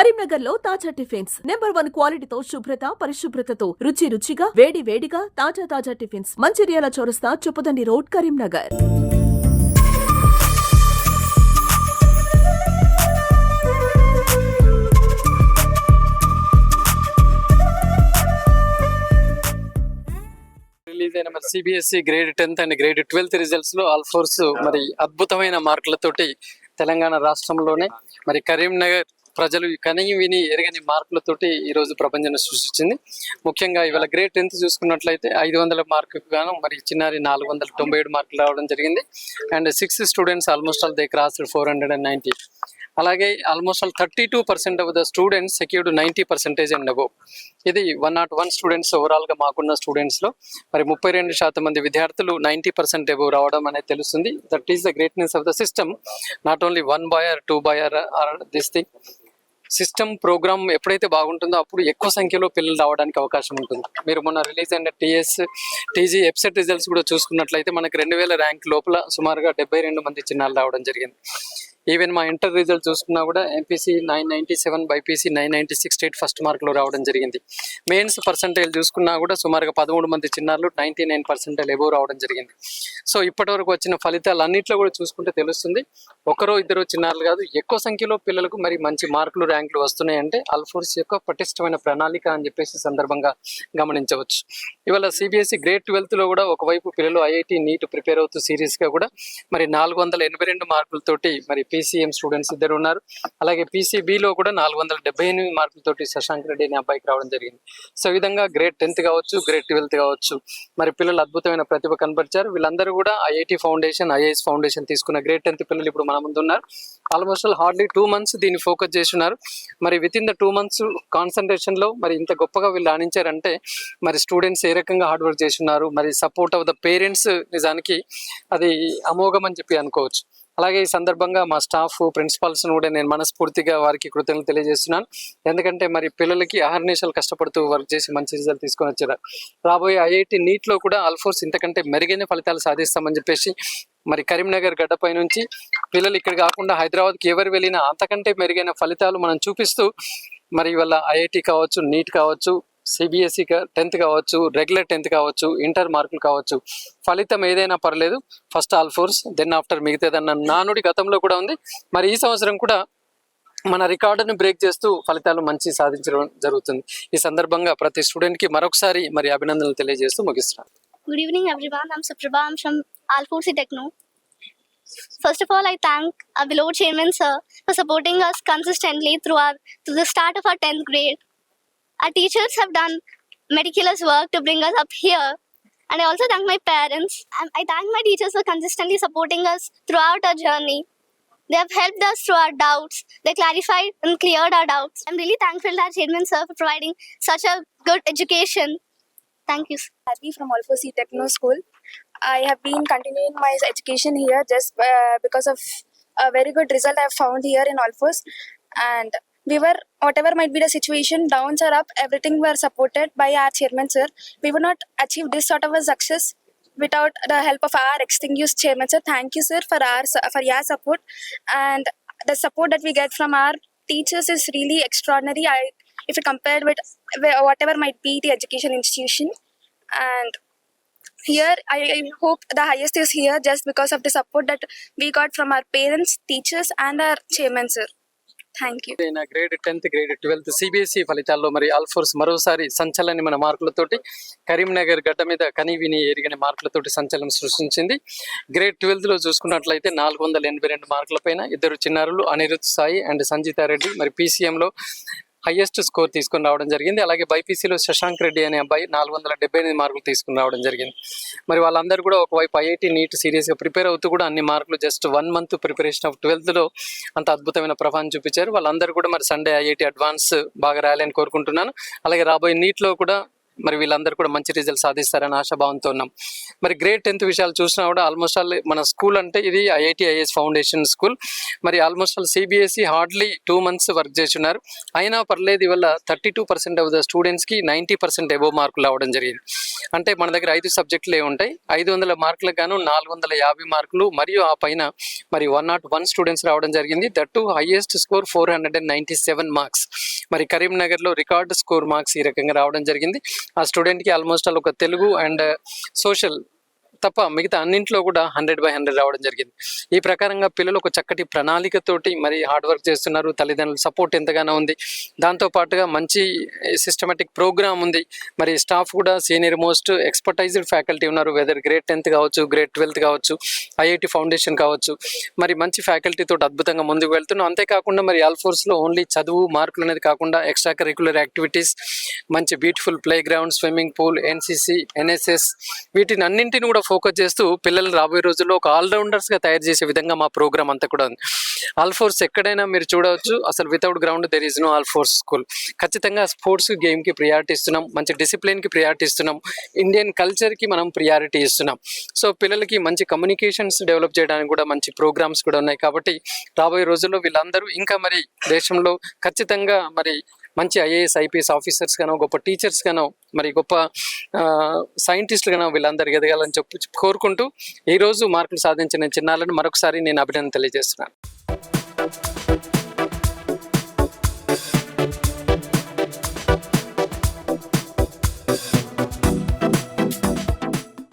కరీంనగర్లో తాజా tiffins. Number one క్వాలిటీతో శుభ్రత పరిశుభ్రతతో రుచి రుచిగా వేడి వేడిగా తాజా తాజా టిఫిన్స్. మంచిర్యాల చౌరస్తా చుప్పదండి రోడ్ కరీంనగర్. రిలీజ్ అయిన మరి CBSE grade tenth and grade twelfth రిజల్ట్స్లో Alphores మరి అద్భుతమైన మార్కులతోటి తెలంగాణ రాష్ట్రంలోనే మరి కరీంనగర్ ప్రజలు కనీ విని ఎరగని మార్కులతోటి ఈ రోజు ప్రపంచాన్ని సృష్టించింది. ముఖ్యంగా ఇవాళ గ్రేడ్ టెన్త్ చూసుకున్నట్లయితే ఐదు వందల మార్కుకు గాను మరి చిన్నారి నాలుగు వందల తొంభై ఏడు మార్కులు రావడం జరిగింది. And six students almost all they cross four hundred and ninety అలాగే almost all thirty two percent of the students secured ninety percentage and అబో ఇది వన్ నాట్ వన్ స్టూడెంట్స్ ఓవరాల్గా మాకున్న స్టూడెంట్స్లో. మరి ముప్పై రెండు శాతం మంది విద్యార్థులు నైంటీ పర్సెంట్ అబో రావడం అనేది తెలుస్తుంది. That is the greatness of the system not only one boy or two boy or or this thing system program ఎప్పుడైతే బాగుంటుందో అప్పుడు ఎక్కువ సంఖ్యలో పిల్లలు రావడానికి అవకాశం ఉంటుంది. మీరు మొన్న రిలీజ్ అయిన టీఎస్ టీజీ ఎప్సెట్ రిజల్ట్స్ కూడా చూసుకున్నట్లయితే మనకి రెండు వేల ర్యాంక్ లోపల సుమారుగా డెబ్బై రెండు మంది చిన్నాలు రావడం జరిగింది. ఈవెన్ మా ఇంటర్ రిజల్ట్ చూసుకున్నా కూడా MPC nine ninety seven BiPC nine ninety six state first మార్కులు రావడం జరిగింది. మెయిన్స్ పర్సంటేజ్ చూసుకున్నా కూడా సుమారుగా పదమూడు మంది చిన్నారులు నైంటీ నైన్ పర్సెంటేజ్ ఎబో రావడం జరిగింది. సో ఇప్పటివరకు వచ్చిన ఫలితాలు అన్నింటిలో కూడా చూసుకుంటే తెలుస్తుంది. ఒకరో ఇద్దరు చిన్నారులు కాదు ఎక్కువ సంఖ్యలో పిల్లలకు మరి మంచి మార్కులు ర్యాంకులు వస్తున్నాయంటే అల్ఫోర్స్ యొక్క పటిష్టమైన ప్రణాళిక అని చెప్పేసి సందర్భంగా గమనించవచ్చు. ఇవాళ సిబిఎస్ఈ గ్రేడ్ ట్వెల్త్లో కూడా ఒకవైపు పిల్లలు ఐఐటి నీట్ ప్రిపేర్ అవుతూ సీరియస్గా కూడా మరి నాలుగు వందల ఎనభై రెండు మార్కులతోటి మరి పీసీఎం స్టూడెంట్స్ ఇద్దరు ఉన్నారు. అలాగే పీసీబీలో కూడా నాలుగు వందల డెబ్బై ఎనిమిది మార్కులతోటి శశాంక్ రెడ్డి అనే అబ్బాయికి రావడం జరిగింది. సో విధంగా గ్రేడ్ టెన్త్ కావచ్చు గ్రేడ్ ట్వెల్త్ కావచ్చు మరి పిల్లలు అద్భుతమైన ప్రతిభ కనబరిచారు. వీళ్ళందరూ కూడా ఐఐటి ఫౌండేషన్ ఐఏఎస్ ఫౌండేషన్ తీసుకున్న గ్రేడ్ టెన్త్ పిల్లలు ఇప్పుడు మన ముందు ఉన్నారు. ఆల్మోస్ట్ హార్డ్లీ టూ మంత్స్ దీన్ని ఫోకస్ చేస్తున్నారు. మరి with in the two months కాన్సన్ట్రేషన్లో మరి ఇంత గొప్పగా వీళ్ళు రాణించారంటే మరి స్టూడెంట్స్ ఏ రకంగా హార్డ్ వర్క్ చేస్తున్నారు? మరి సపోర్ట్ ఆఫ్ ద పేరెంట్స్ నిజానికి అది అమోఘం అని చెప్పి అనుకోవచ్చు. అలాగే ఈ సందర్భంగా మా స్టాఫ్ ప్రిన్సిపాల్స్ను కూడా నేను మనస్ఫూర్తిగా వారికి కృతజ్ఞతలు తెలియజేస్తున్నాను. ఎందుకంటే మరి పిల్లలకి అహర్నిశలు కష్టపడుతూ వర్క్ చేసి మంచి రిజల్ట్ తీసుకొని వచ్చారు. రాబోయే ఐఐటి నీట్లో కూడా ఆల్ఫోర్స్ ఇంతకంటే మెరుగైన ఫలితాలు సాధిస్తామని చెప్పేసి మరి కరీంనగర్ గడ్డపై నుంచి పిల్లలు ఇక్కడ కాకుండా హైదరాబాద్కి ఎవరు వెళ్ళినా అంతకంటే మెరుగైన ఫలితాలు మనం చూపిస్తూ మరి ఇవాళ ఐఐటి కావచ్చు నీట్ కావచ్చు సిబిఎస్ఈ టెన్త్ కావచ్చు రెగ్యులర్ టెన్త్ కావచ్చు ఇంటర్ మార్కులు కావచ్చు ఫలితం ఏదైనా పర్లేదు first Alphores then after మిగతాదన్న నానుడి గతంలో కూడా ఉంది మరి ఈ సంవత్సరం కూడా మన రికార్డును బ్రేక్ చేస్తూ ఫలితాలు మంచి సాధించడం జరుగుతుంది ఈ సందర్భంగా ప్రతి స్టూడెంట్కి మరొకసారి మరి అభినందనలు తెలియజేస్తూ ముగిస్తున్నాను good evening everyone. I'm Suprabha. I'm from Alforsi techno e First of all, I thank our beloved chairman, sir, for supporting us consistently through our to the start of our 10th grade. Our teachers have done meticulous work to bring us up here. And I also thank my parents. I thank my teachers for consistently supporting us throughout our journey. They have helped us through our doubts. They clarified and cleared our doubts. I'm really thankful our chairman, sir, for providing such a good education. Thank you. Happy from Alpha Techno School. I have been continuing my education here just uh, because of a very good result I have found here in Alphos. And we were, whatever might be the situation, downs are up, everything were supported by our chairman, sir. We would not achieve this sort of a success without the help of our extinguished chairman, sir. Thank you, sir, for our for your support. And the support that we get from our teachers is really extraordinary. I, if you compare with whatever might be the education institution, and here I hope the highest is here just because of the support that we got from our parents, teachers, and our chairman, sir. Thank you grade tenth grade twelfth CBSE ఫలితాల్లో మరి ఆల్ఫోర్స్ మరోసారి సంచలన మన మార్కులతోటి కరీంనగర్ గడ్డ మీద కని విని ఎరిగిన మార్కులతోటి సంచలనం సృష్టించింది. గ్రేడ్ ట్వెల్త్లో చూసుకున్నట్లయితే నాలుగు వందల ఎనభై రెండు మార్కుల పైన ఇద్దరు చిన్నారులు అనిరుత్ సాయి అండ్ సంజితారెడ్డి. మరి పీసీఎంలో హైయెస్ట్ స్కోర్ తీసుకుని రావడం జరిగింది. అలాగే బైపీసీలో శశాంక్ రెడ్డి అనే అబ్బాయి నాలుగు వందల డెబ్బై ఎనిమిది మార్కులు తీసుకుని రావడం జరిగింది. మరి వాళ్ళందరూ కూడా ఒకవైపు ఐఐటి నీట్ సీరియస్గా ప్రిపేర్ అవుతూ కూడా అన్ని మార్కులు just one month preparation of ట్వెల్త్లో అంత అద్భుతమైన ప్రభావం చూపించారు. వాళ్ళందరూ కూడా మరి సండే ఐఐటి అడ్వాన్స్ బాగా రాయాలని కోరుకుంటున్నాను. అలాగే రాబోయే నీట్లో కూడా మరి వీళ్ళందరూ కూడా మంచి రిజల్ట్ సాధిస్తారని ఆశాభావంతో ఉన్నాం. మరి గ్రేడ్ టెన్త్ విషయాలు చూసినా కూడా ఆల్మోస్ట్ ఆల్ మన స్కూల్ అంటే ఇది ఐఐటి ఐఎస్ ఫౌండేషన్ స్కూల్ మరి almost all CBSE hardly two months work చేస్తున్నారు అయినా పర్లేదు ఇవల్ల thirty two percent of the స్టూడెంట్స్కి నైంటీ పర్సెంట్ ఎబో మార్కులు రావడం జరిగింది. అంటే మన దగ్గర ఐదు సబ్జెక్టులే ఉంటాయి. ఐదు వందల మార్కులకు గాను నాలుగు వందల యాభై మార్కులు మరియు ఆ పైన మరి వన్ నాట్ వన్ స్టూడెంట్స్ రావడం జరిగింది. That too highest score four hundred and ninety seven marks మరి కరీంనగర్లో రికార్డ్ స్కోర్ మార్క్స్ ఈ రకంగా రావడం జరిగింది. ఆ స్టూడెంట్కి ఆల్మోస్ట్ ఆల్ ఒక తెలుగు అండ్ సోషల్ తప్ప మిగతా అన్నింట్లో కూడా హండ్రెడ్ బై హండ్రెడ్ రావడం జరిగింది. ఈ ప్రకారంగా పిల్లలు ఒక చక్కటి ప్రణాళికతోటి మరి హార్డ్ వర్క్ చేస్తున్నారు. తల్లిదండ్రుల సపోర్ట్ ఎంతగానో ఉంది. దాంతో పాటుగా మంచి సిస్టమేటిక్ ప్రోగ్రామ్ ఉంది. మరి స్టాఫ్ కూడా సీనియర్ మోస్ట్ ఎక్స్పర్టైజ్డ్ ఫ్యాకల్టీ ఉన్నారు. వెదర్ గ్రేడ్ టెన్త్ కావచ్చు గ్రేడ్ ట్వెల్త్ కావచ్చు ఐఐటి ఫౌండేషన్ కావచ్చు. మరి మంచి ఫ్యాకల్టీతో అద్భుతంగా ముందుకు వెళ్తున్నాం. అంతేకాకుండా మరి ఆల్ఫోర్స్లో ఓన్లీ చదువు మార్కులు అనేది కాకుండా ఎక్స్ట్రా కరికులర్ యాక్టివిటీస్ మంచి beautiful play ground swimming pool NCC NSS వీటిని అన్నింటిని కూడా ఫోకస్ చేస్తూ పిల్లలు రాబోయే రోజుల్లో ఒక ఆల్రౌండర్స్గా తయారు చేసే విధంగా మా ప్రోగ్రామ్ అంతా కూడా ఉంది. ఆల్ ఫోర్స్ ఎక్కడైనా మీరు చూడవచ్చు. అసలు without ground there is no all force school ఖచ్చితంగా స్పోర్ట్స్ గేమ్కి ప్రియారిటీ ఇస్తున్నాం. మంచి డిసిప్లిన్కి ప్రియారిటీ ఇస్తున్నాం. ఇండియన్ కల్చర్కి మనం ప్రియారిటీ ఇస్తున్నాం. సో పిల్లలకి మంచి కమ్యూనికేషన్స్ డెవలప్ చేయడానికి కూడా మంచి ప్రోగ్రామ్స్ కూడా ఉన్నాయి. కాబట్టి రాబోయే రోజుల్లో వీళ్ళందరూ ఇంకా మరి దేశంలో ఖచ్చితంగా మరి మంచి ఐఏఎస్ ఐపీఎస్ ఆఫీసర్స్ గానో గొప్ప టీచర్స్ గానో మరి గొప్ప సైంటిస్టులు గానో వీళ్ళందరూ ఎదగాలని చెప్పి కోరుకుంటూ ఈరోజు మార్కులు సాధించిన చిన్నాలను మరొకసారి నేను అభినందన తెలియజేస్తున్నాను.